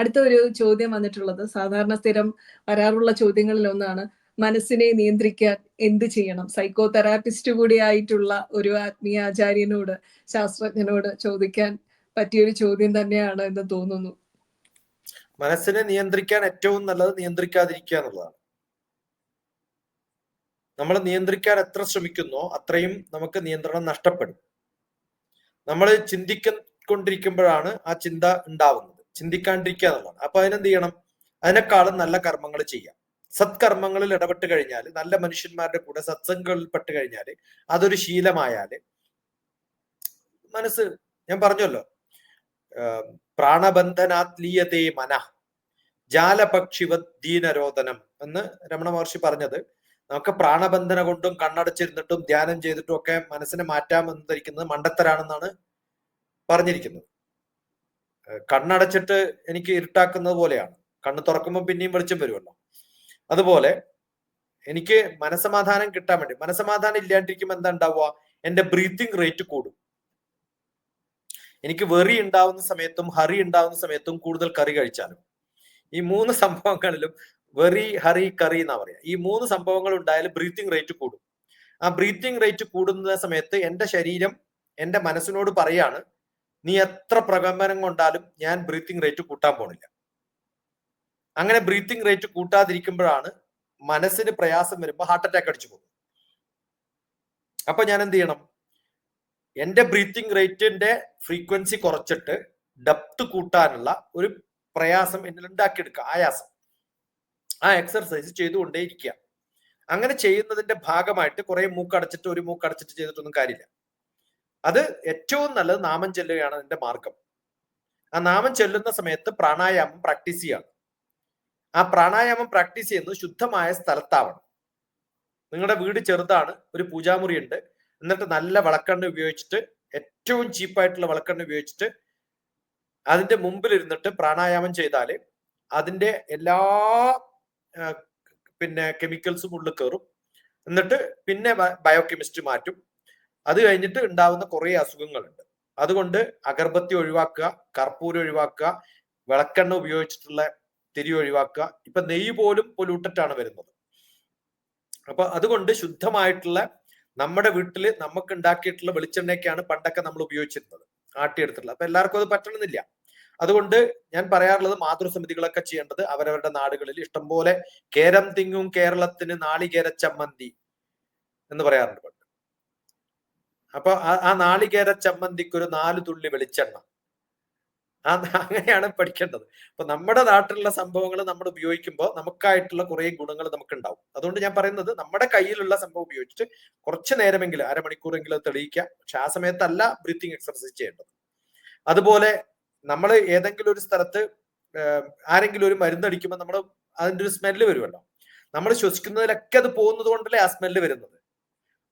അടുത്ത ഒരു ചോദ്യം വന്നിട്ടുള്ളത്. സാധാരണ സ്ഥിരം വരാറുള്ള ചോദ്യങ്ങളിൽ ഒന്നാണ് മനസ്സിനെ നിയന്ത്രിക്കാൻ എന്ത് ചെയ്യണം? സൈക്കോ തെറാപ്പിസ്റ്റ് കൂടി ആയിട്ടുള്ള ഒരു ആത്മീയ ആചാര്യനോട് ശാസ്ത്രജ്ഞനോട് ചോദിക്കാൻ പറ്റിയൊരു ചോദ്യം തന്നെയാണ് എന്ന് തോന്നുന്നു. മനസ്സിനെ നിയന്ത്രിക്കാൻ ഏറ്റവും നല്ലത് നിയന്ത്രിക്കാതിരിക്കുക എന്നുള്ളതാണ്. നമ്മൾ നിയന്ത്രിക്കാൻ എത്ര ശ്രമിക്കുന്നോ അത്രയും നമുക്ക് നിയന്ത്രണം നഷ്ടപ്പെടും. നമ്മൾ ചിന്തിക്കൊണ്ടിരിക്കുമ്പോഴാണ് ആ ചിന്ത ഉണ്ടാവുന്നത്. ചിന്തിക്കാണ്ടിരിക്കുക എന്നുള്ളതാണ്. അപ്പൊ അതിനെന്ത് ചെയ്യണം? അതിനേക്കാളും നല്ല കർമ്മങ്ങൾ ചെയ്യാം. സത്കർമ്മങ്ങളിൽ ഇടപെട്ട് കഴിഞ്ഞാൽ നല്ല മനുഷ്യന്മാരുടെ കൂടെ സത്സംഗങ്ങളിൽ പെട്ട് കഴിഞ്ഞാൽ അതൊരു ശീലമായാൽ മനസ്സ് ഞാൻ പറഞ്ഞല്ലോ പ്രാണബന്ധനാത്ലീയതേ മന ജാലപക്ഷിവത് ദീനരോധനം എന്ന് രമണ മഹർഷി പറഞ്ഞത്. നമുക്ക് പ്രാണബന്ധന കൊണ്ടും കണ്ണടച്ചിരുന്നിട്ടും ധ്യാനം ചെയ്തിട്ടും ഒക്കെ മനസ്സിനെ മാറ്റാമെന്ന് ധരിക്കുന്നത് മണ്ടത്തരാണെന്നാണ് പറഞ്ഞിരിക്കുന്നത്. കണ്ണടച്ചിട്ട് എനിക്ക് ഇരുട്ടാക്കുന്നത് പോലെയാണ്. കണ്ണ് തുറക്കുമ്പോൾ പിന്നെയും വെളിച്ചം വരുമല്ലോ. അതുപോലെ എനിക്ക് മനസമാധാനം കിട്ടാൻ വേണ്ടി മനസമാധാനം ഇല്ലാണ്ടിരിക്കുമ്പോൾ എന്താ ഉണ്ടാവുക? എന്റെ ബ്രീത്തിങ് റേറ്റ് കൂടും. എനിക്ക് വെറി ഉണ്ടാവുന്ന സമയത്തും ഹറി ഉണ്ടാവുന്ന സമയത്തും കൂടുതൽ കറി കഴിച്ചാലും. ഈ മൂന്ന് സംഭവങ്ങളിലും വെറി ഹറി കറി എന്നാ പറയാ. ഈ മൂന്ന് സംഭവങ്ങൾ ഉണ്ടായാലും ബ്രീത്തിങ് റേറ്റ് കൂടും. ആ ബ്രീത്തിങ് റേറ്റ് കൂടുന്ന സമയത്ത് എന്റെ ശരീരം എന്റെ മനസ്സിനോട് പറയാണ് നീ എത്ര പ്രകമ്പനം കൊണ്ടാലും ഞാൻ ബ്രീത്തിങ് റേറ്റ് കൂട്ടാൻ പോണില്ല. അങ്ങനെ ബ്രീത്തിങ് റേറ്റ് കൂട്ടാതിരിക്കുമ്പോഴാണ് മനസ്സിന് പ്രയാസം വരുമ്പോൾ ഹാർട്ട് അറ്റാക്ക് അടിച്ചു പോകും അപ്പൊ ഞാൻ എന്ത് ചെയ്യണം? എന്റെ ബ്രീത്തിങ് റേറ്റിന്റെ ഫ്രീക്വൻസി കുറച്ചിട്ട് ഡെപ്ത് കൂട്ടാനുള്ള ഒരു പ്രയാസം എന്നിൽ ഉണ്ടാക്കിയെടുക്കുക. ആയാസം. ആ എക്സർസൈസ് ചെയ്തുകൊണ്ടേയിരിക്കുക. അങ്ങനെ ചെയ്യുന്നതിന്റെ ഭാഗമായിട്ട് കുറെ മൂക്കടച്ചിട്ട് ഒരു മൂക്കടച്ചിട്ട് ചെയ്തിട്ടൊന്നും കാര്യമില്ല. അത് ഏറ്റവും നല്ലത് നാമം ചെല്ലുകയാണ് അതിന്റെ മാർഗം. ആ നാമം ചെല്ലുന്ന സമയത്ത് പ്രാണായാമം പ്രാക്ടീസ് ചെയ്യണം ആ പ്രാണായാമം പ്രാക്ടീസ് ചെയ്യുന്നത് ശുദ്ധമായ സ്ഥലത്താവണം. നിങ്ങളുടെ വീട് ചെറുതാണ് ഒരു പൂജാമുറി ഉണ്ട് എന്നിട്ട് നല്ല വിളക്കെണ്ണ ഉപയോഗിച്ചിട്ട് ഏറ്റവും ചീപ്പായിട്ടുള്ള വിളക്കെണ്ണ ഉപയോഗിച്ചിട്ട് അതിന്റെ മുമ്പിൽ ഇരുന്നിട്ട് പ്രാണായാമം ചെയ്താൽ അതിന്റെ എല്ലാ പിന്നെ കെമിക്കൽസും ഉള്ളിൽ കയറും. എന്നിട്ട് പിന്നെ ബയോ കെമിസ്ട്രി മാറ്റും. അത് കഴിഞ്ഞിട്ട് ഉണ്ടാവുന്ന കുറേ അസുഖങ്ങളുണ്ട്. അതുകൊണ്ട് അഗർബത്തി ഒഴിവാക്കുക കർപ്പൂരം ഒഴിവാക്കുക വിളക്കെണ്ണ ഉപയോഗിച്ചിട്ടുള്ള തിരി ഒഴിവാക്കുക. ഇപ്പൊ നെയ്യ് പോലും പൊലൂട്ടറ്റാണ് വരുന്നത്. അപ്പൊ അതുകൊണ്ട് ശുദ്ധമായിട്ടുള്ള നമ്മുടെ വീട്ടിൽ നമുക്ക് ഉണ്ടാക്കിയിട്ടുള്ള വെളിച്ചെണ്ണയൊക്കെയാണ് പണ്ടൊക്കെ നമ്മൾ ഉപയോഗിച്ചിരുന്നത്. ആട്ടിയെടുത്തിട്ടുള്ളത്. അപ്പൊ എല്ലാവർക്കും അത് പറ്റണമെന്നില്ല. അതുകൊണ്ട് ഞാൻ പറയാറുള്ളത് മാതൃസമിതികളൊക്കെ ചെയ്യേണ്ടത് അവരവരുടെ നാടുകളിൽ ഇഷ്ടംപോലെ കേരം തിങ്ങും കേരളത്തിന് നാളികേര ചമ്മന്തി എന്ന് പറയാറുണ്ട്. അപ്പൊ ആ നാളികേര ചമ്മന്തിക്ക് ഒരു നാല് തുള്ളി വെളിച്ചെണ്ണ. ആ അങ്ങനെയാണ് പഠിക്കേണ്ടത്. അപ്പൊ നമ്മുടെ നാട്ടിലുള്ള സംഭവങ്ങൾ നമ്മൾ ഉപയോഗിക്കുമ്പോൾ നമുക്കായിട്ടുള്ള കുറെ ഗുണങ്ങൾ നമുക്ക് ഉണ്ടാവും അതുകൊണ്ട് ഞാൻ പറയുന്നത് നമ്മുടെ കയ്യിലുള്ള സംഭവം ഉപയോഗിച്ചിട്ട് കുറച്ച് നേരമെങ്കിലും അരമണിക്കൂറെങ്കിലും തെളിയിക്കുക. പക്ഷെ ആ സമയത്തല്ല ബ്രീത്തിങ് എക്സർസൈസ് ചെയ്യേണ്ടത്. അതുപോലെ നമ്മൾ ഏതെങ്കിലും ഒരു സ്ഥലത്ത് ആരെങ്കിലും ഒരു മരുന്നടിക്കുമ്പോൾ നമ്മൾ അതിന്റെ ഒരു സ്മെല്ല് വരുമല്ലോ. നമ്മൾ ശ്വസിക്കുന്നതിലൊക്കെ അത് പോകുന്നത് കൊണ്ടല്ലേ ആ സ്മെല്ല് വരുന്നത്.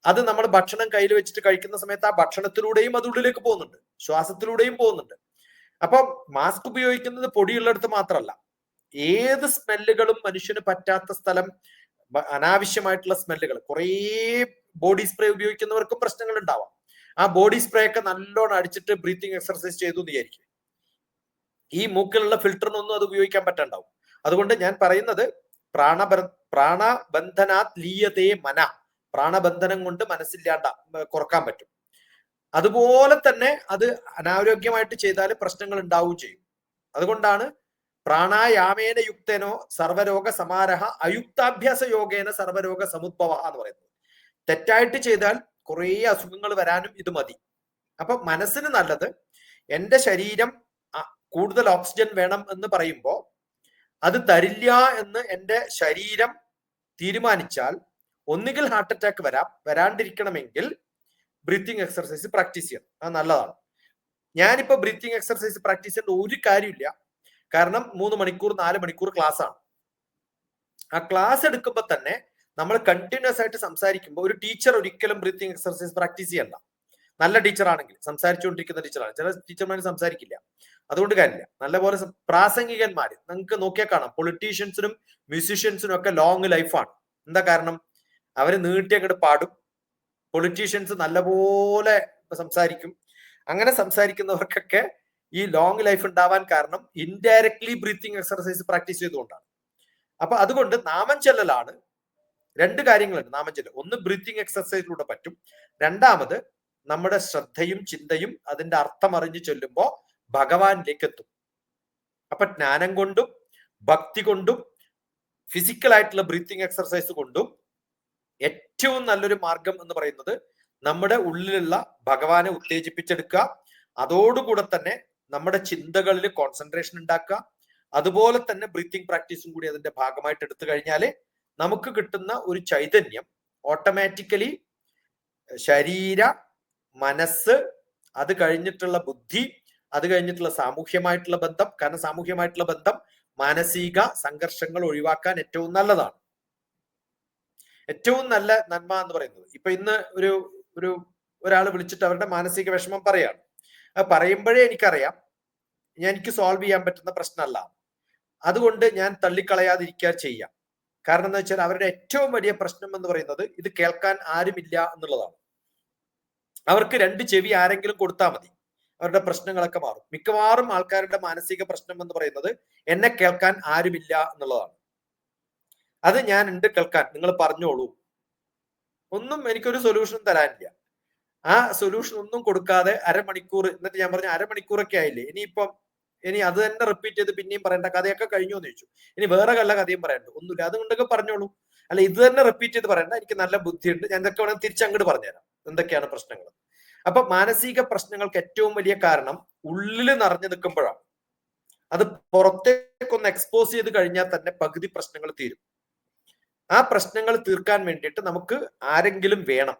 അത് നമ്മൾ ഭക്ഷണം കയ്യിൽ വെച്ചിട്ട് കഴിക്കുന്ന സമയത്ത് ആ ഭക്ഷണത്തിലൂടെയും അത് ഉള്ളിലേക്ക് പോകുന്നുണ്ട്. ശ്വാസത്തിലൂടെയും പോകുന്നുണ്ട്. അപ്പം മാസ്ക് ഉപയോഗിക്കുന്നത് പൊടിയുള്ളിടത്ത് മാത്രമല്ല. ഏത് സ്മെല്ലുകളും മനുഷ്യന് പറ്റാത്ത സ്ഥലം അനാവശ്യമായിട്ടുള്ള സ്മെല്ലുകൾ. കുറേ ബോഡി സ്പ്രേ ഉപയോഗിക്കുന്നവർക്കും പ്രശ്നങ്ങൾ ഉണ്ടാവാം ആ ബോഡി സ്പ്രേ ഒക്കെ നല്ലോണം അടിച്ചിട്ട് ബ്രീത്തിങ് എക്സർസൈസ് ചെയ്തു എന്ന് വിചാരിക്കും. ഈ മൂക്കിലുള്ള ഫിൽറ്ററിനൊന്നും അത് ഉപയോഗിക്കാൻ പറ്റണ്ടാവും. അതുകൊണ്ട് ഞാൻ പറയുന്നത് പ്രാണബ പ്രാണബന്ധനാത് ലീയതേ മന. പ്രാണബന്ധനം കൊണ്ട് മനസ്സില്ലാണ്ട കുറയ്ക്കാൻ പറ്റും. അതുപോലെ തന്നെ അത് അനാരോഗ്യമായിട്ട് ചെയ്താൽ പ്രശ്നങ്ങൾ ഉണ്ടാവുകയും ചെയ്യും. അതുകൊണ്ടാണ് പ്രാണായാമേന യുക്തനോ സർവരോഗ സമാരഹ അയുക്താഭ്യാസ യോഗേന സർവരോഗ സമുദ്ഭവ എന്ന് പറയുന്നത്. തെറ്റായിട്ട് ചെയ്താൽ കുറേ അസുഖങ്ങൾ വരാനും ഇത് മതി. അപ്പൊ മനസ്സിന് നല്ലത് എന്റെ ശരീരം കൂടുതൽ ഓക്സിജൻ വേണം എന്ന് പറയുമ്പോൾ അത് തരില്ല എന്ന് എന്റെ ശരീരം തീരുമാനിച്ചാൽ ഒന്നുകിൽ ഹാർട്ട് അറ്റാക്ക് വരാം വരാണ്ടിരിക്കണമെങ്കിൽ ബ്രീത്തിങ് എക്സർസൈസ് പ്രാക്ടീസ് ചെയ്യണം. അത് നല്ലതാണ്. ഞാനിപ്പോ ബ്രീത്തിങ് എക്സർസൈസ് പ്രാക്ടീസ് ചെയ്യേണ്ട ഒരു കാര്യമില്ല. കാരണം മൂന്ന് മണിക്കൂർ നാല് മണിക്കൂർ ക്ലാസ് ആണ്. ആ ക്ലാസ് എടുക്കുമ്പോൾ തന്നെ നമ്മൾ കണ്ടിന്യൂസ് ആയിട്ട് സംസാരിക്കുമ്പോൾ ഒരു ടീച്ചർ ഒരിക്കലും ബ്രീത്തിങ് എക്സർസൈസ് പ്രാക്ടീസ് ചെയ്യണ്ട. നല്ല ടീച്ചർ ആണെങ്കിൽ സംസാരിച്ചുകൊണ്ടിരിക്കുന്ന ടീച്ചറാണ് ചില ടീച്ചർമാർ സംസാരിക്കില്ല. അതുകൊണ്ട് കാര്യമില്ല. നല്ലപോലെ പ്രാസംഗികന്മാർ നിങ്ങൾക്ക് നോക്കിയാൽ കാണാം. പൊളിറ്റീഷ്യൻസിനും മ്യൂസീഷ്യൻസിനും ഒക്കെ ലോങ് ലൈഫാണ് എന്താ കാരണം? അവർ നീട്ടി അങ്ങോട്ട് പാടും. പൊളിറ്റീഷ്യൻസ് നല്ലപോലെ സംസാരിക്കും. അങ്ങനെ സംസാരിക്കുന്നവർക്കൊക്കെ ഈ ലോങ് ലൈഫ് ഉണ്ടാവാൻ കാരണം ഇൻഡയറക്ട്ലി ബ്രീത്തിങ് എക്സർസൈസ് പ്രാക്ടീസ് ചെയ്തുകൊണ്ടാണ്. അപ്പൊ അതുകൊണ്ട് നാമം ചെല്ലലാണ്. രണ്ട് കാര്യങ്ങളുണ്ട് നാമം ചെല്ലൽ ഒന്ന് ബ്രീത്തിങ് എക്സർസൈസിലൂടെ പറ്റും. രണ്ടാമത് നമ്മുടെ ശ്രദ്ധയും ചിന്തയും അതിന്റെ അർത്ഥം അറിഞ്ഞു ചൊല്ലുമ്പോൾ ഭഗവാനിലേക്ക് എത്തും അപ്പൊ ജ്ഞാനം കൊണ്ടും ഭക്തി കൊണ്ടും ഫിസിക്കൽ ആയിട്ടുള്ള ബ്രീത്തിങ് എക്സർസൈസ് കൊണ്ടും ഏറ്റവും നല്ലൊരു മാർഗം എന്ന് പറയുന്നത് നമ്മുടെ ഉള്ളിലുള്ള ഭഗവാനെ ഉത്തേജിപ്പിച്ചെടുക്കുക. അതോടുകൂടെ തന്നെ നമ്മുടെ ചിന്തകളിൽ കോൺസെൻട്രേഷൻ ഉണ്ടാക്കുക. അതുപോലെ തന്നെ ബ്രീത്തിങ് പ്രാക്ടീസും കൂടി അതിന്റെ ഭാഗമായിട്ട് എടുത്തു കഴിഞ്ഞാൽ നമുക്ക് കിട്ടുന്ന ഒരു ചൈതന്യം ഓട്ടോമാറ്റിക്കലി ശരീര മനസ്സ് അത് കഴിഞ്ഞിട്ടുള്ള ബുദ്ധി അത് കഴിഞ്ഞിട്ടുള്ള സാമൂഹ്യമായിട്ടുള്ള ബന്ധം കാരണം സാമൂഹ്യമായിട്ടുള്ള ബന്ധം മാനസിക സംഘർഷങ്ങൾ ഒഴിവാക്കാൻ ഏറ്റവും നല്ലതാണ്. ഏറ്റവും നല്ല നന്മ എന്ന് പറയുന്നത്. ഇപ്പൊ ഇന്ന് ഒരു ഒരു ഒരാൾ വിളിച്ചിട്ട് അവരുടെ മാനസിക വിഷമം പറയാണ്. അത് പറയുമ്പോഴേ എനിക്കറിയാം ഞാൻ എനിക്ക് സോൾവ് ചെയ്യാൻ പറ്റുന്ന പ്രശ്നമല്ല. അതുകൊണ്ട് ഞാൻ തള്ളിക്കളയാതിരിക്കുക ചെയ്യാം. കാരണം എന്താ വെച്ചാൽ അവരുടെ ഏറ്റവും വലിയ പ്രശ്നം എന്ന് പറയുന്നത് ഇത് കേൾക്കാൻ ആരുമില്ല എന്നുള്ളതാണ്. അവർക്ക് രണ്ട് ചെവി ആരെങ്കിലും കൊടുത്താൽ മതി. അവരുടെ പ്രശ്നങ്ങളൊക്കെ മാറും. മിക്കവാറും ആൾക്കാരുടെ മാനസിക പ്രശ്നം എന്ന് പറയുന്നത് എന്നെ കേൾക്കാൻ ആരുമില്ല എന്നുള്ളതാണ്. അത് ഞാൻ ഉണ്ട് കേൾക്കാൻ നിങ്ങൾ പറഞ്ഞോളൂ. ഒന്നും എനിക്കൊരു സൊല്യൂഷൻ തരാനില്ല. ആ സൊല്യൂഷൻ ഒന്നും കൊടുക്കാതെ അരമണിക്കൂർ എന്നിട്ട് ഞാൻ പറഞ്ഞു അരമണിക്കൂറൊക്കെ ആയില്ലേ ഇനിയിപ്പം ഇനി അത് തന്നെ റിപ്പീറ്റ് ചെയ്ത് പിന്നെയും പറയണ്ട കഥയൊക്കെ കഴിഞ്ഞു എന്ന് ചോദിച്ചു. ഇനി വേറെ കല്ല കഥയും പറയണ്ട ഒന്നുമില്ല അതുകൊണ്ടൊക്കെ പറഞ്ഞോളൂ. അല്ല ഇത് തന്നെ റിപ്പീറ്റ് ചെയ്ത് പറയണ്ട എനിക്ക് നല്ല ബുദ്ധിയുണ്ട് ഞാൻ ഇതൊക്കെ വേണമെങ്കിൽ തിരിച്ചങ്ങോട്ട് പറഞ്ഞുതരാം. എന്തൊക്കെയാണ് പ്രശ്നങ്ങൾ അപ്പൊ മാനസിക പ്രശ്നങ്ങൾക്ക് ഏറ്റവും വലിയ കാരണം ഉള്ളിൽ നിറഞ്ഞു നിൽക്കുമ്പോഴാണ്. അത് പുറത്തേക്കൊന്ന് എക്സ്പോസ് ചെയ്ത് കഴിഞ്ഞാൽ തന്നെ പകുതി പ്രശ്നങ്ങൾ തീരും. ആ പ്രശ്നങ്ങൾ തീർക്കാൻ വേണ്ടിയിട്ട് നമുക്ക് ആരെങ്കിലും വേണം.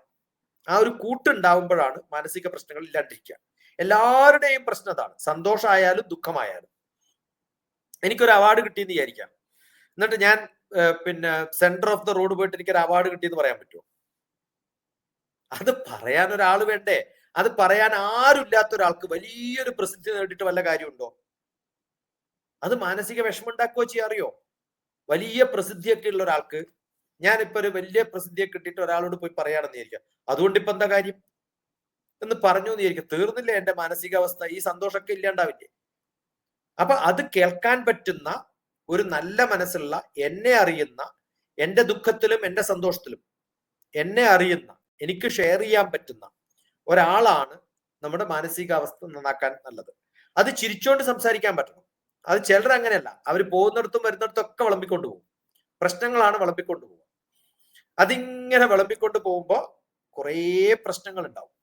ആ ഒരു കൂട്ടുണ്ടാവുമ്പോഴാണ് മാനസിക പ്രശ്നങ്ങൾ ഇല്ലാണ്ടിരിക്കുക. എല്ലാവരുടെയും പ്രശ്നം അതാണ്. സന്തോഷമായാലും ദുഃഖമായാലും. എനിക്കൊരു അവാർഡ് കിട്ടിയെന്ന് വിചാരിക്കാം. എന്നിട്ട് ഞാൻ പിന്നെ സെന്റർ ഓഫ് ദ റോഡ് പോയിട്ട് എനിക്കൊരു അവാർഡ് കിട്ടിയെന്ന് പറയാൻ പറ്റുമോ? അത് പറയാൻ ഒരാൾ വേണ്ടേ? അത് പറയാൻ ആരുമില്ലാത്ത ഒരാൾക്ക് വലിയൊരു പ്രസിദ്ധി നേടിയിട്ട് വല്ല കാര്യമുണ്ടോ? അത് മാനസിക വിഷമം ഉണ്ടാക്കുകയോ ചെയ്യാറിയോ? വലിയ പ്രസിദ്ധിയൊക്കെ ഉള്ള ഒരാൾക്ക് ഞാനിപ്പോ ഒരു വലിയ പ്രസിദ്ധിയെ കിട്ടിയിട്ട് ഒരാളോട് പോയി പറയാണെന്ന് വിചാരിക്കാം അതുകൊണ്ട് ഇപ്പൊ എന്താ കാര്യം? എന്ന് പറഞ്ഞു എന്ന് വിചാരിക്കും തീർന്നില്ല എന്റെ മാനസികാവസ്ഥ? ഈ സന്തോഷമൊക്കെ ഇല്ലാണ്ടാവില്ലേ? അപ്പൊ അത് കേൾക്കാൻ പറ്റുന്ന ഒരു നല്ല മനസ്സുള്ള എന്നെ അറിയുന്ന എന്റെ ദുഃഖത്തിലും എന്റെ സന്തോഷത്തിലും എന്നെ അറിയുന്ന എനിക്ക് ഷെയർ ചെയ്യാൻ പറ്റുന്ന ഒരാളാണ് നമ്മുടെ മാനസികാവസ്ഥ നന്നാക്കാൻ നല്ലത്. അത് ചിരിച്ചുകൊണ്ട് സംസാരിക്കാൻ പറ്റണം. അത് ചിലർ അങ്ങനെയല്ല അവർ പോകുന്നിടത്തും വരുന്നിടത്തും ഒക്കെ വിളമ്പിക്കൊണ്ട് പോകും പ്രശ്നങ്ങളാണ് വിളമ്പിക്കൊണ്ട് പോകുക അതിങ്ങനെ വിളമ്പിക്കൊണ്ട് പോകുമ്പോൾ കുറേ പ്രശ്നങ്ങൾ ഉണ്ടാവും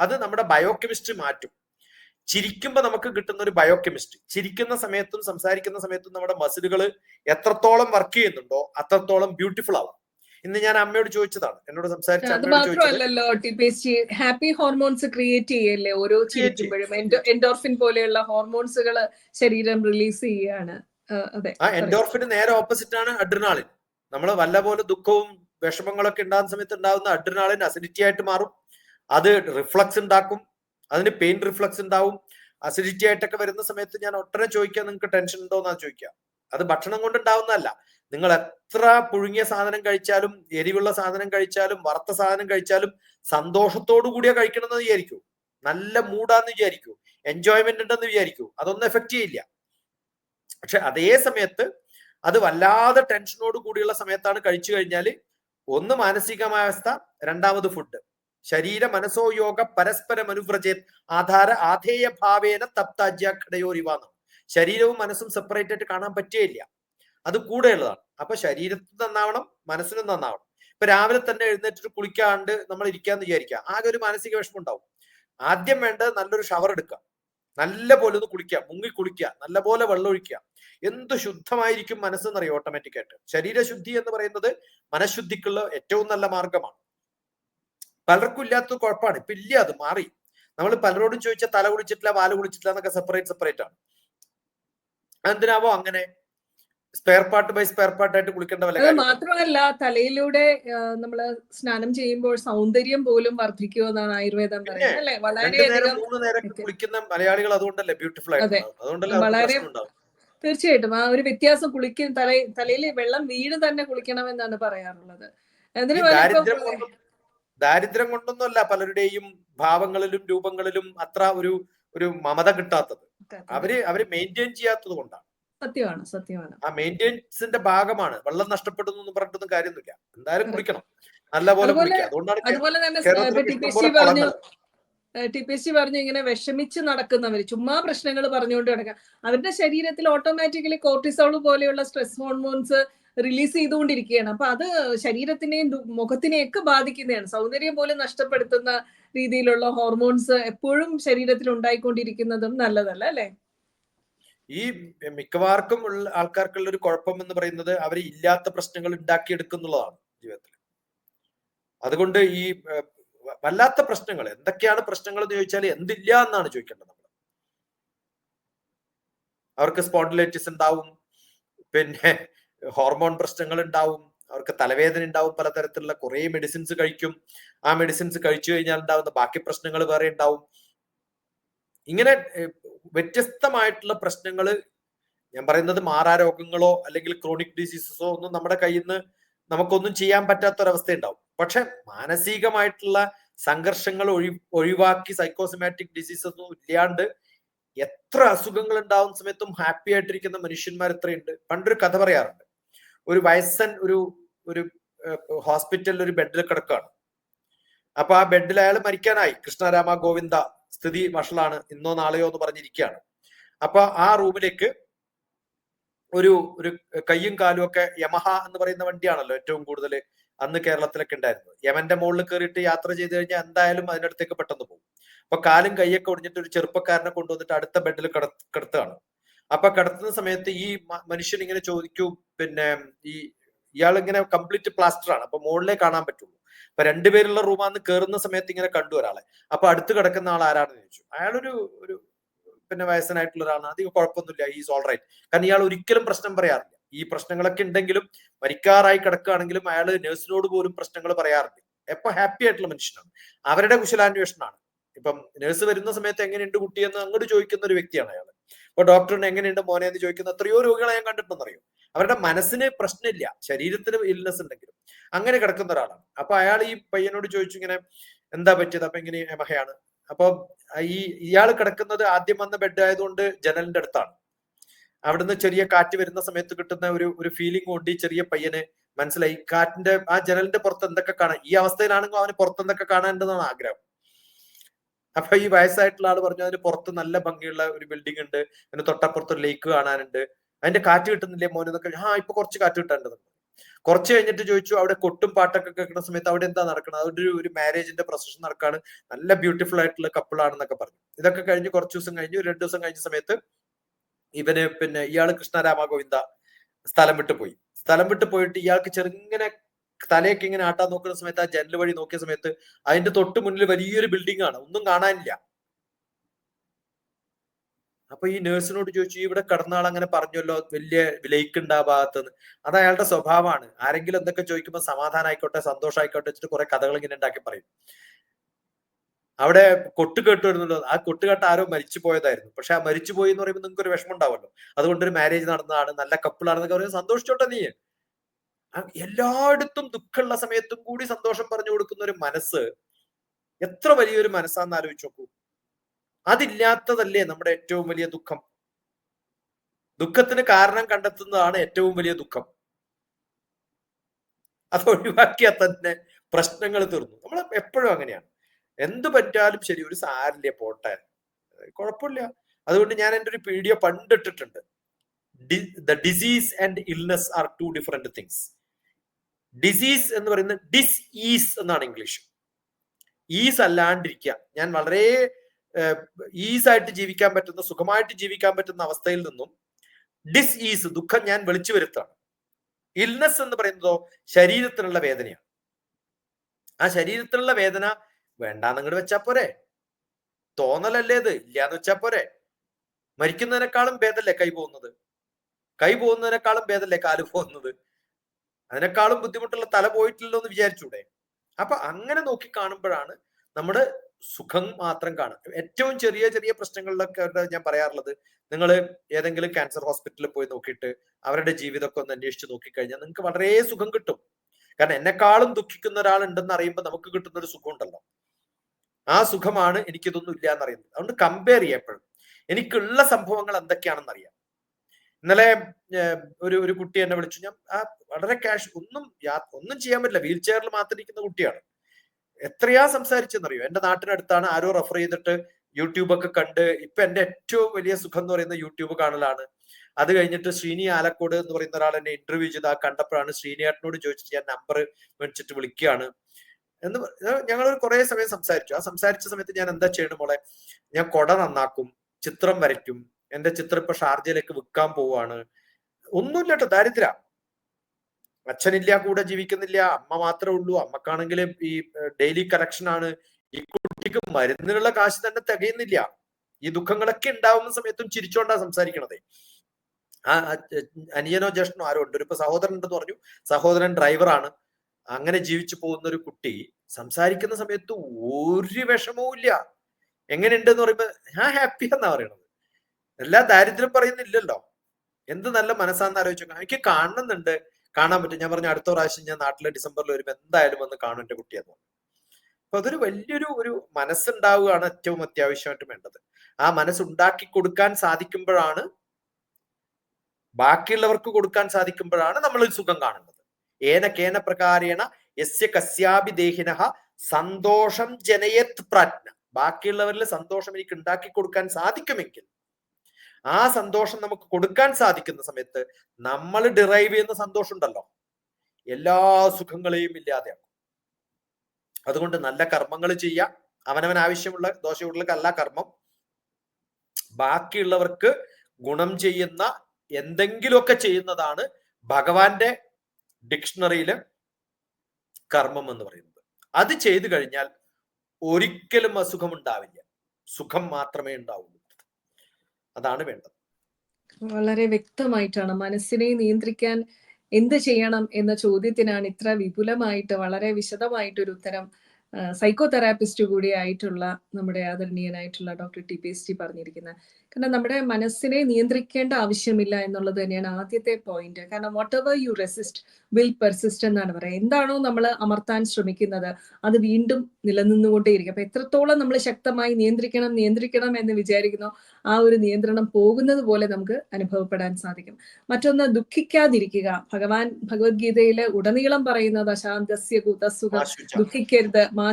അത് നമ്മുടെ ബയോകെമിസ്ട്രി മാറ്റും. ചിരിക്കുമ്പോൾ നമുക്ക് കിട്ടുന്ന ഒരു ബയോകെമിസ്ട്രി ചിരിക്കുന്ന സമയത്തും സംസാരിക്കുന്ന സമയത്തും നമ്മുടെ മസിലുകൾ എത്രത്തോളം വർക്ക് ചെയ്യുന്നുണ്ടോ അത്രത്തോളം ബ്യൂട്ടിഫുൾ ആവും. ഇന്ന് ഞാൻ അമ്മയോട് ചോദിച്ചതാണ്. എന്നോട് സംസാരിച്ച അത് മാത്രമല്ലല്ലോ ഹാപ്പി ഹോർമോൺസ് ക്രിയേറ്റ് ചെയ്യല്ലേ? ഓരോ ചിരിക്കുമ്പോഴും. എൻഡോർഫിൻ പോലെയുള്ള ഹോർമോൺസുകൾ ശരീരം റിലീസ് ചെയ്യാണ്. ആ എൻഡോർഫിന് നേരെ ഓപ്പോസിറ്റ് ആണ് അഡ്രിനാളിൻ നമ്മൾ വല്ല പോലെ ദുഃഖവും വിഷമങ്ങളൊക്കെ ഉണ്ടാകുന്ന സമയത്ത് ഉണ്ടാകുന്ന അഡ്രിനാളിൻ അസിഡിറ്റി ആയിട്ട് മാറും. അത് റിഫ്ലക്സ് ഉണ്ടാക്കും. അതിന് പെയിൻ റിഫ്ലക്സ് ഉണ്ടാവും. അസിഡിറ്റി ആയിട്ടൊക്കെ വരുന്ന സമയത്ത് ഞാൻ ഒട്ടനെ ചോദിക്കാൻ നിങ്ങൾക്ക് ടെൻഷൻ ഉണ്ടോ? എന്നാ ചോദിക്കാം അത് ഭക്ഷണം കൊണ്ട് ഉണ്ടാവുന്നതല്ല. നിങ്ങൾ എത്ര പുഴുങ്ങിയ സാധനം കഴിച്ചാലും എരിവുള്ള സാധനം കഴിച്ചാലും വറുത്ത സാധനം കഴിച്ചാലും സന്തോഷത്തോടു കൂടിയാ കഴിക്കണം എന്ന് വിചാരിക്കൂ. നല്ല മൂടാന്ന് വിചാരിക്കൂ. എൻജോയ്മെന്റ് ഉണ്ടെന്ന് വിചാരിക്കൂ. അതൊന്നും എഫക്ട് ചെയ്യില്ല. പക്ഷെ അതേ സമയത്ത് അത് വല്ലാതെ ടെൻഷനോട് കൂടിയുള്ള സമയത്താണ് കഴിച്ചു കഴിഞ്ഞാൽ ഒന്ന് മാനസികമായ അവസ്ഥ രണ്ടാമത് ഫുഡ് ശരീര മനസ്സോ യോഗ പരസ്പരം അനുവ്രജേത് ആധാര ആധേയ ഭാവേന തപ്താജ്യാഖടയോരിവാന്ന് ശരീരവും മനസ്സും സെപ്പറേറ്റ് ആയിട്ട് കാണാൻ പറ്റുകയില്ല അത് കൂടെയുള്ളതാണ്. അപ്പൊ ശരീരത്തിൽ നന്നാവണം മനസ്സിനും നന്നാവണം. ഇപ്പൊ രാവിലെ തന്നെ എഴുന്നേറ്റിട്ട് കുളിക്കാണ്ട് നമ്മൾ ഇരിക്കാന്ന് വിചാരിക്കുക. ആകെ ഒരു മാനസിക വിഷമം ഉണ്ടാവും. ആദ്യം വേണ്ടത് നല്ലൊരു ഷവർ എടുക്കുക. നല്ല പോലെ ഒന്ന് കുളിക്കുക മുങ്ങി കുളിക്കുക നല്ല പോലെ വെള്ളം ഒഴിക്കുക. എന്ത് ശുദ്ധമായിരിക്കും മനസ്സെന്നറിയോ ഓട്ടോമാറ്റിക് ആയിട്ട്? ശരീരശുദ്ധി എന്ന് പറയുന്നത് മനഃശുദ്ധിക്കുള്ള ഏറ്റവും നല്ല മാർഗമാണ്. പലർക്കും ഇല്ലാത്ത കുഴപ്പമാണ്. ഇപ്പൊ ഇല്ല അത് മാറി. നമ്മൾ പലരോടും ചോദിച്ചാൽ തല കുളിച്ചിട്ടില്ല വാൽ കുളിച്ചിട്ടില്ല എന്നൊക്കെ സെപ്പറേറ്റ് സെപ്പറേറ്റ് ആണ്. എന്തിനാവോ അങ്ങനെ spare part by spare part ആയിട്ട് കുളിക്കേണ്ട വല്ല മാത്രമല്ല തലയിലൂടെ നമ്മൾ സ്നാനം ചെയ്യുമ്പോൾ സൗന്ദര്യം പോലും വർദ്ധിക്കുമെന്നാണ് ആയുർവേദം പറയുന്നത്. അല്ലെ? വളരെയധികം കുളിക്കുന്ന മലയാളികൾ അതുകൊണ്ടല്ലേ ബ്യൂട്ടിഫുൾ ആയിട്ട് അതുകൊണ്ടല്ലേ വളരെ തീർച്ചയായിട്ടും. ആ ഒരു വ്യത്യാസം കുളിക്കും തല തലയിൽ വെള്ളം വീണ് തന്നെ കുളിക്കണം എന്നാണ് പറയാറുള്ളത് അതിന് ദാരിദ്ര്യം കൊണ്ടൊന്നുമല്ല പലരുടെയും ഭാവങ്ങളിലും രൂപങ്ങളിലും അത്ര ഒരു ഒരു മമത കിട്ടാത്തത്. അവർ അവർ മെയിന്റെയിൻ ചെയ്യാത്തത് കൊണ്ടാണ്. സത്യമാണ് സത്യമാണ്. ആ മെയിന്റെയിൻസിന്റെ ഭാഗമാണ്. വെള്ളം നഷ്ടപ്പെടുന്നു എന്ന് പറഞ്ഞിട്ടൊന്നും കാര്യമൊന്നുമില്ല. എന്തായാലും കുടിക്കണം നല്ലപോലെ പോലെ അതുകൊണ്ടാണ് അതുപോലെ തന്നെ ടി പി എസ് സി പറഞ്ഞു ഇങ്ങനെ വിഷമിച്ച് നടക്കുന്നവർ ചുമ്മാ പ്രശ്നങ്ങൾ പറഞ്ഞുകൊണ്ട് നടക്കുക അവരുടെ ശരീരത്തിൽ ഓട്ടോമാറ്റിക്കലി കോർട്ടിസോൾ പോലെയുള്ള സ്ട്രെസ് ഹോർമോൺസ് റിലീസ് ചെയ്തുകൊണ്ടിരിക്കുകയാണ്. അപ്പൊ അത് ശരീരത്തിനെയും ദു- മുഖത്തിനെയും ഒക്കെ ബാധിക്കുന്നതാണ്. സൗന്ദര്യം പോലും നഷ്ടപ്പെടുത്തുന്ന രീതിയിലുള്ള ഹോർമോൺസ് എപ്പോഴും ശരീരത്തിൽ ഉണ്ടായിക്കൊണ്ടിരിക്കുന്നതും നല്ലതല്ല അല്ലെ? ഈ മിക്കവാർക്കും ഉള്ള ആൾക്കാർക്കുള്ള ഒരു കുഴപ്പം എന്ന് പറയുന്നത് അവർ ഇല്ലാത്ത പ്രശ്നങ്ങൾ ഉണ്ടാക്കിയെടുക്കുന്നുള്ളതാണ് ജീവിതത്തിൽ അതുകൊണ്ട് ഈ വല്ലാത്ത പ്രശ്നങ്ങൾ എന്തൊക്കെയാണ് പ്രശ്നങ്ങൾ എന്ന് ചോദിച്ചാൽ എന്തില്ല എന്നാണ് ചോദിക്കേണ്ടത് നമ്മൾ അവർക്ക് സ്പോണ്ടിലൈറ്റിസ് ഉണ്ടാവും പിന്നെ ഹോർമോൺ പ്രശ്നങ്ങൾ ഉണ്ടാവും അവർക്ക് തലവേദന ഉണ്ടാവും പലതരത്തിലുള്ള കുറേ മെഡിസിൻസ് കഴിക്കും. ആ മെഡിസിൻസ് കഴിച്ചു കഴിഞ്ഞാൽ ഉണ്ടാവുന്ന ബാക്കി പ്രശ്നങ്ങൾ വേറെ ഉണ്ടാവും. ഇങ്ങനെ വ്യത്യസ്തമായിട്ടുള്ള പ്രശ്നങ്ങൾ ഞാൻ പറയുന്നത് മാറാ രോഗങ്ങളോ അല്ലെങ്കിൽ ക്രോണിക് ഡിസീസസോ ഒന്നും നമ്മുടെ കയ്യിൽ നിന്ന് നമുക്കൊന്നും ചെയ്യാൻ പറ്റാത്ത ഒരവസ്ഥ ഉണ്ടാവും പക്ഷെ മാനസികമായിട്ടുള്ള സംഘർഷങ്ങൾ ഒഴി ഒഴിവാക്കി സൈക്കോസമാറ്റിക് ഡിസീസസ് ഒന്നും ഇല്ലാണ്ട് എത്ര അസുഖങ്ങൾ ഉണ്ടാവുന്ന സമയത്തും ഹാപ്പി ആയിട്ടിരിക്കുന്ന മനുഷ്യന്മാർ എത്രയുണ്ട് പണ്ടൊരു കഥ പറയാറുണ്ട്. ഒരു വയസ്സൻ ഒരു ഒരു ഹോസ്പിറ്റലിൽ ഒരു ബെഡിൽ കിടക്കുകയാണ് അപ്പൊ ആ ബെഡിൽ അയാൾ മരിക്കാനായി. കൃഷ്ണരാമ ഗോവിന്ദ സ്ഥിതി വഷളാണ് ഇന്നോ നാളെയോ എന്ന് പറഞ്ഞിരിക്കുകയാണ്. അപ്പൊ ആ റൂമിലേക്ക് ഒരു ഒരു കയ്യും കാലും ഒക്കെ യമഹ എന്ന് പറയുന്ന വണ്ടിയാണല്ലോ ഏറ്റവും കൂടുതൽ അന്ന് കേരളത്തിലൊക്കെ ഉണ്ടായിരുന്നത്. യമന്റെ മുകളിൽ കയറിയിട്ട് യാത്ര ചെയ്ത് കഴിഞ്ഞാൽ എന്തായാലും അതിനടുത്തേക്ക് പെട്ടെന്ന് പോകും. അപ്പൊ കാലും കൈയൊക്കെ ഒടിഞ്ഞിട്ട് ഒരു ചെറുപ്പക്കാരനെ കൊണ്ടുവന്നിട്ട് അടുത്ത ബെഡിൽ കിട കിടത്തുകയാണ്. അപ്പൊ കിടത്തുന്ന സമയത്ത് ഈ മനുഷ്യൻ ഇങ്ങനെ ചോദിക്കും പിന്നെ ഈ ഇയാൾ ഇങ്ങനെ കംപ്ലീറ്റ് പ്ലാസ്റ്റർ ആണ്. അപ്പൊ മുകളിലേ കാണാൻ പറ്റുള്ളൂ. അപ്പൊ രണ്ടുപേരുള്ള റൂമാന്ന് കയറുന്ന സമയത്ത് ഇങ്ങനെ കണ്ടു ഒരാളെ. അപ്പൊ അടുത്ത് കിടക്കുന്ന ആൾ ആരാണെന്ന് ചോദിച്ചു. അയാളൊരു ഒരു പിന്നെ വയസ്സനായിട്ടുള്ള ഒരാളാണ്. അധികം കുഴപ്പമൊന്നുമില്ല. ഈസ് ഓൾ റൈറ്റ് കാരണം ഇയാൾ ഒരിക്കലും പ്രശ്നം പറയാറില്ല. ഈ പ്രശ്നങ്ങളൊക്കെ ഉണ്ടെങ്കിലും മരിക്കാറായി കിടക്കുകയാണെങ്കിലും അയാൾ നഴ്സിനോട് പോലും പ്രശ്നങ്ങൾ പറയാറില്ല. എപ്പോ ഹാപ്പി ആയിട്ടുള്ള മനുഷ്യനാണ്. അവരുടെ കുശലാന്വേഷണമാണ്. ഇപ്പം നഴ്സ് വരുന്ന സമയത്ത് എങ്ങനെയുണ്ട് കുട്ടി എന്ന് അങ്ങോട്ട് ചോദിക്കുന്ന ഒരു വ്യക്തിയാണ് അയാൾ ഇപ്പൊ ഡോക്ടറിന് എങ്ങനെയുണ്ട് മോനെ എന്ന് ചോദിക്കുന്ന എത്രയോ രോഗികളെ ഞാൻ കണ്ടിട്ടുണ്ടെന്നറിയോ? അവരുടെ മനസ്സിന് പ്രശ്നമില്ല ശരീരത്തിന് ഇൽനെസ് ഉണ്ടെങ്കിലും. അങ്ങനെ കിടക്കുന്ന ഒരാളാണ്. അപ്പൊ അയാൾ ഈ പയ്യനോട് ചോദിച്ചു ഇങ്ങനെ എന്താ പറ്റിയത്? അപ്പൊ ഇങ്ങനെ എമഹയാണ് അപ്പൊ ഈ ഇയാൾ കിടക്കുന്നത് ആദ്യം വന്ന ബെഡ് ആയതുകൊണ്ട് ജനലിന്റെ അടുത്താണ്. അവിടുന്ന് ചെറിയ കാറ്റ് വരുന്ന സമയത്ത് കിട്ടുന്ന ഒരു ഒരു ഫീലിംഗ് കൊണ്ട് ഈ ചെറിയ പയ്യന് മനസ്സിലായി. കാറ്റിന്റെ ആ ജനലിന്റെ പുറത്ത് എന്തൊക്കെ കാണാൻ ഈ അവസ്ഥയിലാണെങ്കിൽ അവന് പുറത്ത് എന്തൊക്കെ കാണാനുണ്ടെന്നാണ് ആഗ്രഹം. അപ്പൊ ഈ വയസ്സായിട്ടുള്ള ആൾ പറഞ്ഞു അതിന് പുറത്ത് നല്ല ഭംഗിയുള്ള ഒരു ബിൽഡിംഗ് ഉണ്ട്. അതിന് തൊട്ടപ്പുറത്ത് ഒരു ലേക്ക് കാണാനുണ്ട്. അതിന്റെ കാറ്റ് കിട്ടുന്നില്ലേ മോൻ എന്നൊക്കെ ആ ഇപ്പൊ കുറച്ച് കാറ്റ് കിട്ടാനുണ്ട്. കുറച്ച് കഴിഞ്ഞിട്ട് ചോദിച്ചു അവിടെ കൊട്ടും പാട്ടൊക്കെ കേൾക്കുന്ന സമയത്ത് അവിടെ എന്താ നടക്കുന്നത് അവിടെ ഒരു ഒരു മാരേജിന്റെ പ്രൊസഷൻ നടക്കാണ്. നല്ല ബ്യൂട്ടിഫുൾ ആയിട്ടുള്ള കപ്പിൾ ആണെന്നൊക്കെ പറഞ്ഞു. ഇതൊക്കെ കഴിഞ്ഞ് കുറച്ച് ദിവസം കഴിഞ്ഞു രണ്ടു ദിവസം കഴിഞ്ഞ സമയത്ത് ഇവന് പിന്നെ ഇയാൾ കൃഷ്ണരാമ ഗോവിന്ദ സ്ഥലം വിട്ടു പോയി. സ്ഥലം വിട്ടു പോയിട്ട് ഇയാൾക്ക് ചെറുങ്ങനെ തലയൊക്കെ ഇങ്ങനെ ആട്ടാൻ നോക്കുന്ന സമയത്ത് ആ ജനൽ വഴി നോക്കിയ സമയത്ത് അതിന്റെ തൊട്ട് മുന്നിൽ വലിയൊരു ബിൽഡിംഗ് ആണ്. ഒന്നും കാണാനില്ല. അപ്പൊ ഈ നേഴ്സിനോട് ചോദിച്ചു "ഈ ഇവിടെ കടന്നാൾ അങ്ങനെ പറഞ്ഞല്ലോ വലിയ ലേക്ക് ഉണ്ടാവാത്തത്. അത് അയാളുടെ സ്വഭാവമാണ്. ആരെങ്കിലും എന്തൊക്കെ ചോദിക്കുമ്പോൾ സമാധാനം ആയിക്കോട്ടെ സന്തോഷം വെച്ചിട്ട് കുറെ കഥകൾ ഇങ്ങനെ ഉണ്ടാക്കി പറയും. അവിടെ കൊട്ട് കേട്ട് വരുന്നുള്ളത് ആ കൊട്ട് കേട്ട് ആരോ മരിച്ചു പോയതായിരുന്നു. പക്ഷെ ആ മരിച്ചു പോയി എന്ന് പറയുമ്പോൾ നിങ്ങൾക്ക് ഒരു വിഷമം ഉണ്ടാവല്ലോ. അതുകൊണ്ട് ഒരു മാരേജ് നടന്നതാണ് നല്ല കപ്പിളാണെന്നൊക്കെ പറയുന്നത് സന്തോഷിച്ചോട്ടെ നീ. എല്ലായിടത്തും ദുഃഖമുള്ള സമയത്തും കൂടി സന്തോഷം പറഞ്ഞു കൊടുക്കുന്ന ഒരു മനസ്സ് എത്ര വലിയൊരു മനസ്സാന്ന് ആലോചിച്ച് നോക്കൂ. അതില്ലാത്തതല്ലേ നമ്മുടെ ഏറ്റവും വലിയ ദുഃഖം? ദുഃഖത്തിന് കാരണം കണ്ടെത്തുന്നതാണ് ഏറ്റവും വലിയ ദുഃഖം. അത് ഒഴിവാക്കിയാൽ തന്നെ പ്രശ്നങ്ങൾ തീർന്നു. നമ്മൾ എപ്പോഴും അങ്ങനെയാണ്. എന്ത് പറ്റാലും ശരി ഒരു സാരില്ല പോട്ടെ. കുഴപ്പമില്ല. അതുകൊണ്ട് ഞാൻ എന്റെ ഒരു video പണ്ടിട്ടിട്ടുണ്ട്. The disease and illness are two different things. Disease എന്ന് പറയുന്നത് ഡിസ് ഈസ് എന്നാണ് ഇംഗ്ലീഷ്. ഈസ് അല്ലാണ്ടിരിക്കുക. ഞാൻ വളരെ ഈസ് ആയിട്ട് ജീവിക്കാൻ പറ്റുന്ന സുഖമായിട്ട് ജീവിക്കാൻ പറ്റുന്ന അവസ്ഥയിൽ നിന്നും ഡിസ് ഈസ് ദുഃഖം ഞാൻ വിളിച്ചു വരുത്താണ് ഇൽനെസ് എന്ന് പറയുന്നതോ ശരീരത്തിനുള്ള വേദനയാണ്. ആ ശരീരത്തിലുള്ള വേദന അങ്ങോട്ട് വെച്ചാ പോരെ. തോന്നലല്ലേ ഇത്? ഇല്ലാന്ന് വെച്ചാ പോരെ. മരിക്കുന്നതിനേക്കാളും ഭേദല്ലേ കൈ പോകുന്നത്? കൈ പോകുന്നതിനേക്കാളും ഭേദല്ലേ കാൽ പോകുന്നത്? അതിനേക്കാളും ബുദ്ധിമുട്ടുള്ള തല പോയിട്ടില്ലല്ലോ എന്ന് വിചാരിച്ചൂടെ? അപ്പൊ അങ്ങനെ നോക്കി കാണുമ്പോഴാണ് നമ്മുടെ സുഖം മാത്രം കാണും. ഏറ്റവും ചെറിയ ചെറിയ പ്രശ്നങ്ങളിലൊക്കെ ഞാൻ പറയാറുള്ളത്. നിങ്ങൾ ഏതെങ്കിലും ക്യാൻസർ ഹോസ്പിറ്റലിൽ പോയി നോക്കിയിട്ട് അവരുടെ ജീവിതമൊക്കെ ഒന്ന് അന്വേഷിച്ച് നോക്കിക്കഴിഞ്ഞാൽ നിങ്ങൾക്ക് വളരെ സുഖം കിട്ടും. കാരണം എന്നെക്കാളും ദുഃഖിക്കുന്ന ഒരാളുണ്ടെന്ന് അറിയുമ്പോൾ നമുക്ക് കിട്ടുന്ന ഒരു സുഖം ഉണ്ടല്ലോ. ആ സുഖമാണ് എനിക്കിതൊന്നും ഇല്ല എന്നറിയുന്നത് അതുകൊണ്ട് കമ്പയർ ചെയ്യപ്പോഴും എനിക്കുള്ള സംഭവങ്ങൾ എന്തൊക്കെയാണെന്ന് അറിയാം. ഇന്നലെ ഒരു ഒരു കുട്ടി എന്നെ വിളിച്ചു. ഞാൻ ആ വളരെ ക്യാഷ് ഒന്നും ഒന്നും ചെയ്യാൻ പറ്റില്ല. വീൽ ചെയറിൽ മാത്രം ഇരിക്കുന്ന കുട്ടിയാണ്. എത്രയാ സംസാരിച്ചെന്നറിയോ? എന്റെ നാട്ടിനടുത്താണ് ആരോ റെഫർ ചെയ്തിട്ട് യൂട്യൂബ് ഒക്കെ കണ്ട് ഇപ്പൊ എന്റെ ഏറ്റവും വലിയ സുഖം എന്ന് പറയുന്ന യൂട്യൂബ് കാണലാണ്. അത് കഴിഞ്ഞിട്ട് ശ്രീനി ആലക്കോട് എന്ന് പറയുന്ന ഒരാൾ എന്നെ ഇന്റർവ്യൂ ചെയ്ത് ആ കണ്ടപ്പോഴാണ് ശ്രീനിയേട്ടനോട് ചോദിച്ചിട്ട് ഞാൻ നമ്പർ മേടിച്ചിട്ട് വിളിക്കുകയാണ്. എന്ന് ഞങ്ങൾ കുറെ സമയം സംസാരിച്ചു. ആ സംസാരിച്ച സമയത്ത് ഞാൻ എന്താ ചെയ്യണം മോളെ? ഞാൻ കൊട നന്നാക്കും ചിത്രം വരയ്ക്കും എന്റെ ചിത്രം ഇപ്പൊ ഷാർജയിലേക്ക് വിൽക്കാൻ പോവാണ് ഒന്നുമില്ല കേട്ടോ ദാരിദ്ര്യ. അച്ഛനില്ല കൂടെ ജീവിക്കുന്നില്ല അമ്മ മാത്രമേ ഉള്ളൂ. അമ്മക്കാണെങ്കിലും ഈ ഡെയിലി കളക്ഷൻ ആണ്. ഈ കുട്ടിക്ക് മരുന്നിനുള്ള കാശ് തന്നെ തികയുന്നില്ല. ഈ ദുഃഖങ്ങളൊക്കെ ഉണ്ടാവുന്ന സമയത്തും ചിരിച്ചോണ്ടാ സംസാരിക്കണത്. ആ അനിയനോ ജ്യേഷ്ഠനോ ആരോ ഉണ്ട്. ഇപ്പൊ സഹോദരൻ ഉണ്ടെന്ന് പറഞ്ഞു. സഹോദരൻ ഡ്രൈവറാണ് അങ്ങനെ ജീവിച്ചു പോകുന്ന ഒരു കുട്ടി സംസാരിക്കുന്ന സമയത്ത് ഒരു വിഷമവും ഇല്ല. എങ്ങനെയുണ്ടെന്ന് പറയുമ്പോ ഞാൻ ഹാപ്പി എന്നാ പറയണത്. എല്ലാ ദാരിദ്ര്യം പറയുന്നില്ലല്ലോ. എന്ത് നല്ല മനസ്സാന്ന് ആലോചിച്ചു എനിക്ക് കാണുന്നുണ്ട്. കാണാൻ പറ്റും. ഞാൻ പറഞ്ഞു അടുത്ത പ്രാവശ്യം ഞാൻ നാട്ടിലെ ഡിസംബറിൽ വരുമ്പോൾ എന്തായാലും വന്ന് കാണും എന്റെ കുട്ടിയെന്ന് പറഞ്ഞു. അപ്പൊ അതൊരു വലിയൊരു ഒരു മനസ്സുണ്ടാവുകയാണ് ഏറ്റവും അത്യാവശ്യമായിട്ട് വേണ്ടത്. ആ മനസ്സുണ്ടാക്കി കൊടുക്കാൻ സാധിക്കുമ്പോഴാണ് ബാക്കിയുള്ളവർക്ക് കൊടുക്കാൻ സാധിക്കുമ്പോഴാണ് നമ്മൾ സുഖം കാണുന്നത്. ഏന കേന പ്രകാരേണ യസ്യ കസ്യാപി ദേഹിന സന്തോഷം ജനയത് പ്രാജ്ഞ ബാക്കിയുള്ളവരിൽ സന്തോഷം എനിക്ക് ഉണ്ടാക്കി കൊടുക്കാൻ സാധിക്കുമെങ്കിൽ ആ സന്തോഷം നമുക്ക് കൊടുക്കാൻ സാധിക്കുന്ന സമയത്ത് നമ്മൾ ഡിറൈവ് ചെയ്യുന്ന സന്തോഷം ഉണ്ടല്ലോ. എല്ലാ സുഖങ്ങളെയും ഇല്ലാതെയാക്കും. അതുകൊണ്ട് നല്ല കർമ്മങ്ങൾ ചെയ്യാം അവനവൻ ആവശ്യമുള്ള ദോഷമുള്ള കർമ്മം. ബാക്കിയുള്ളവർക്ക് ഗുണം ചെയ്യുന്ന എന്തെങ്കിലുമൊക്കെ ചെയ്യുന്നതാണ് ഭഗവാന്റെ ഡിക്ഷണറിയിൽ കർമ്മം എന്ന് പറയുന്നത്. അത് ചെയ്തു കഴിഞ്ഞാൽ ഒരിക്കലും അസുഖം ഉണ്ടാവില്ല സുഖം മാത്രമേ ഉണ്ടാവുള്ളൂ. അതാണ് വേണ്ടത്. വളരെ വ്യക്തമായിട്ടാണ് മനസ്സിനെ നിയന്ത്രിക്കാൻ എന്ത് ചെയ്യണം എന്ന ചോദ്യത്തിനാണ് ഇത്ര വിപുലമായിട്ട് വളരെ വിശദമായിട്ടൊരു ഉത്തരം സൈക്കോ തെറാപ്പിസ്റ്റ് കൂടിയായിട്ടുള്ള നമ്മുടെ ആദരണീയനായിട്ടുള്ള doctor T P S T പറഞ്ഞിരിക്കുന്നത്. കാരണം നമ്മുടെ മനസ്സിനെ നിയന്ത്രിക്കേണ്ട ആവശ്യമില്ല എന്നുള്ളത് തന്നെയാണ് ആദ്യത്തെ പോയിന്റ് കാരണം whatever you resist will persist എന്നാണ് പറയുക. എന്താണോ നമ്മൾ അമർത്താൻ ശ്രമിക്കുന്നത് അത് വീണ്ടും നിലനിന്നുകൊണ്ടേയിരിക്കും. അപ്പൊ എത്രത്തോളം നമ്മൾ ശക്തമായി നിയന്ത്രിക്കണം നിയന്ത്രിക്കണം എന്ന് വിചാരിക്കുന്നോ ആ ഒരു നിയന്ത്രണം പോകുന്നത് പോലെ നമുക്ക് അനുഭവപ്പെടാൻ സാധിക്കും. മറ്റൊന്ന് ദുഃഖിക്കാതിരിക്കുക. ഭഗവാൻ ഭഗവത്ഗീതയിലെ ഉടനീളം പറയുന്നത് അശാന്തസ്യ കുതസുഖ. ദുഃഖിക്കരുത്. മാ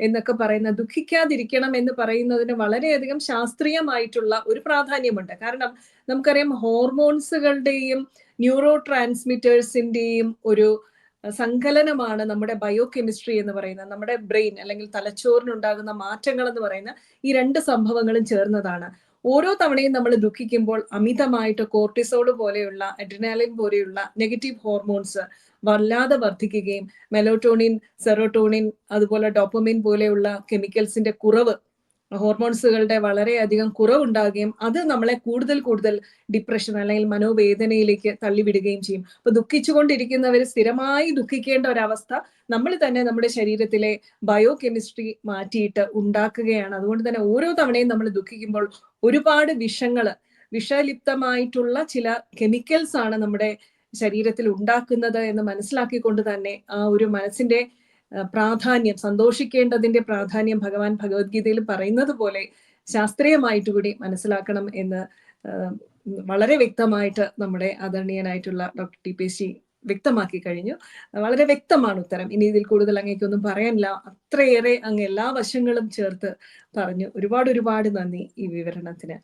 എന്നൊക്കെ പറയുന്ന ദുഃഖിക്കാതിരിക്കണം എന്ന് പറയുന്നതിന് വളരെയധികം ശാസ്ത്രീയമായിട്ടുള്ള ഒരു പ്രാധാന്യമുണ്ട്. കാരണം നമുക്കറിയാം ഹോർമോൺസുകളുടെയും ന്യൂറോ ട്രാൻസ്മിറ്റേഴ്സിന്റെയും ഒരു സങ്കലനമാണ് നമ്മുടെ ബയോ കെമിസ്ട്രി എന്ന് പറയുന്നത് നമ്മുടെ ബ്രെയിൻ അല്ലെങ്കിൽ തലച്ചോറിനുണ്ടാകുന്ന മാറ്റങ്ങൾ എന്ന് പറയുന്ന ഈ രണ്ട് സംഭവങ്ങളും ചേർന്നതാണ്. ഓരോ തവണയും നമ്മൾ ദുഃഖിക്കുമ്പോൾ അമിതമായിട്ട് കോർട്ടിസോൾ പോലെയുള്ള അഡ്രിനാലിൻ പോലെയുള്ള നെഗറ്റീവ് ഹോർമോൺസ് വല്ലാതെ വർദ്ധിക്കുകയും മെലോട്ടോണിൻ സെറോട്ടോണിൻ അതുപോലെ ഡോപ്പമിൻ പോലെയുള്ള കെമിക്കൽസിന്റെ കുറവ് ഹോർമോൺസുകളുടെ വളരെയധികം കുറവുണ്ടാകുകയും അത് നമ്മളെ കൂടുതൽ കൂടുതൽ ഡിപ്രഷൻ അല്ലെങ്കിൽ മനോവേദനയിലേക്ക് തള്ളിവിടുകയും ചെയ്യും. അപ്പൊ ദുഃഖിച്ചുകൊണ്ടിരിക്കുന്നവർ സ്ഥിരമായി ദുഃഖിക്കേണ്ട ഒരവസ്ഥ നമ്മൾ തന്നെ നമ്മുടെ ശരീരത്തിലെ ബയോ കെമിസ്ട്രി മാറ്റിയിട്ട് ഉണ്ടാക്കുകയാണ്. അതുകൊണ്ട് തന്നെ ഓരോ തവണയും നമ്മൾ ദുഃഖിക്കുമ്പോൾ ഒരുപാട് വിഷങ്ങൾ വിഷലിപ്തമായിട്ടുള്ള ചില കെമിക്കൽസ് ആണ് നമ്മുടെ ശരീരത്തിൽ ഉണ്ടാക്കുന്നത് എന്ന് മനസ്സിലാക്കിക്കൊണ്ട് തന്നെ ആ ഒരു മനസ്സിന്റെ പ്രാധാന്യം സന്തോഷിക്കേണ്ടതിന്റെ പ്രാധാന്യം ഭഗവാൻ ഭഗവത്ഗീതയിൽ പറയുന്നത് പോലെ ശാസ്ത്രീയമായിട്ട് കൂടി മനസ്സിലാക്കണം എന്ന് വളരെ വ്യക്തമായിട്ട് നമ്മുടെ ആദരണീയനായിട്ടുള്ള ഡോക്ടർ ടി പി സി വ്യക്തമാക്കി കഴിഞ്ഞു. വളരെ വ്യക്തമാണ് ഉത്തരം. ഇനി ഇതിൽ കൂടുതൽ അങ്ങേക്കൊന്നും പറയാനില്ല. അത്രയേറെ അങ്ങ് എല്ലാ വശങ്ങളും ചേർത്ത് പറഞ്ഞു. ഒരുപാട് ഒരുപാട് നന്ദി ഈ വിവരണത്തിന്.